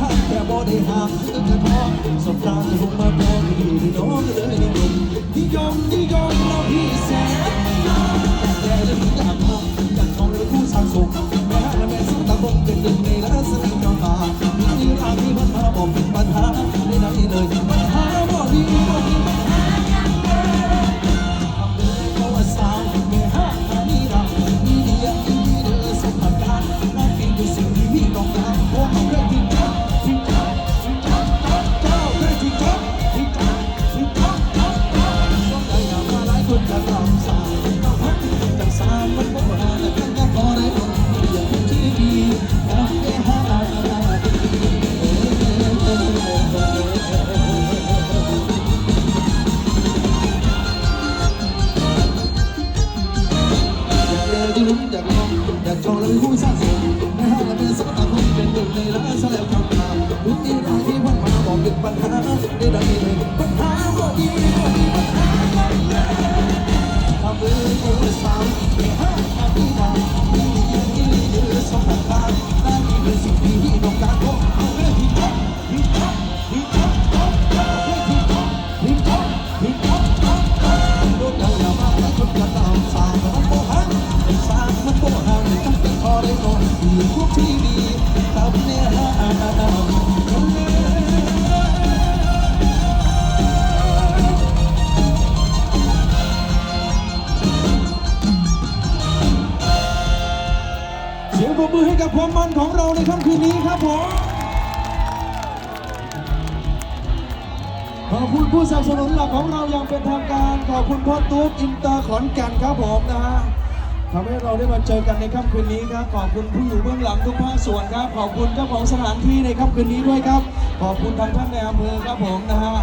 าแต่บ่ได้หาเงินทองสบตาจะคงมาพอดีได้น้องเลยนิยม ที่มันมาบอ องอยา ได้นอนอยู่พวกที่ดีตามเนื้อหาเสียงปรบมือให้กับความมันของเราในค่ำคืนนี้ครับผมขอบคุณผู้สนับสนุนหลักของเราอย่างเป็นทางการ ขอบคุณพ่อตุ๊กอินเตอร์ขอนแก่นครับผมนะฮะ ทำให้เราได้มาเจอกันในค่ำคืนนี้ครับขอบคุณผู้อยู่เบื้องหลังทุกภาคส่วนครับขอบคุณเจ้าของสถานที่ในค่ำคืนนี้ด้วยครับ ขอบคุณทางท่านในอำเภอครับผมนะฮะ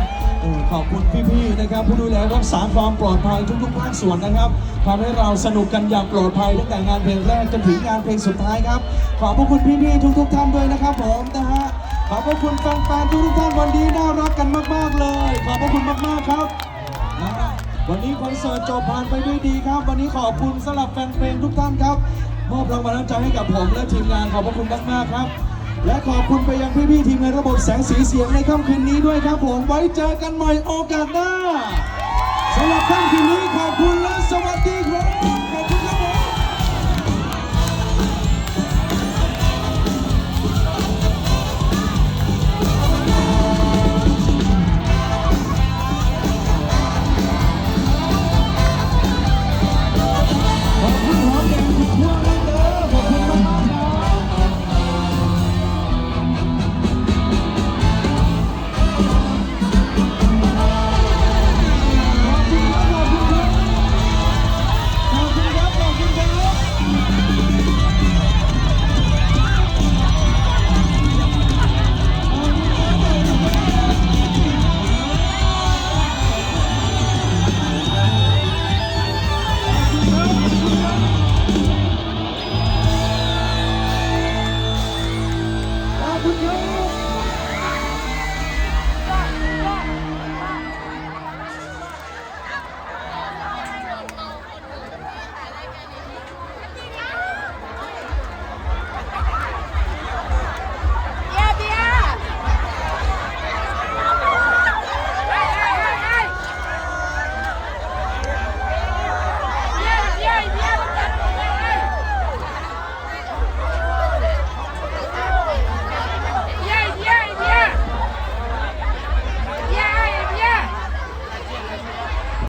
ขอบคุณพี่ๆนะครับ ผู้ดูแลรักษาความปลอดภัยทุกๆภาคส่วนนะครับทำให้เราสนุกกันอย่างปลอดภัยตั้งแต่งานเพลงแรกจนถึงงานเพลงสุดท้ายครับ ขอบพระคุณพี่ๆทุก ๆ ท่านด้วยนะครับผมนะฮะขอบพระคุณแฟนๆทุกๆท่านวันนี้น่ารักกันมากๆเลย ขอบพระคุณมากๆครับ วันนี้คอนเสิร์ตจบผ่านไปด้วยดีครับ วันนี้ขอบคุณสำหรับแฟนเพลงทุกท่านครับ มอบรางวัลน้ำใจให้กับผมและทีมงานขอบพระคุณมากๆครับ และขอบคุณไปยังพี่ๆทีมในระบบแสงสีเสียงในค่ำคืนนี้ด้วยครับผมไว้เจอกันใหม่โอกาสหน้า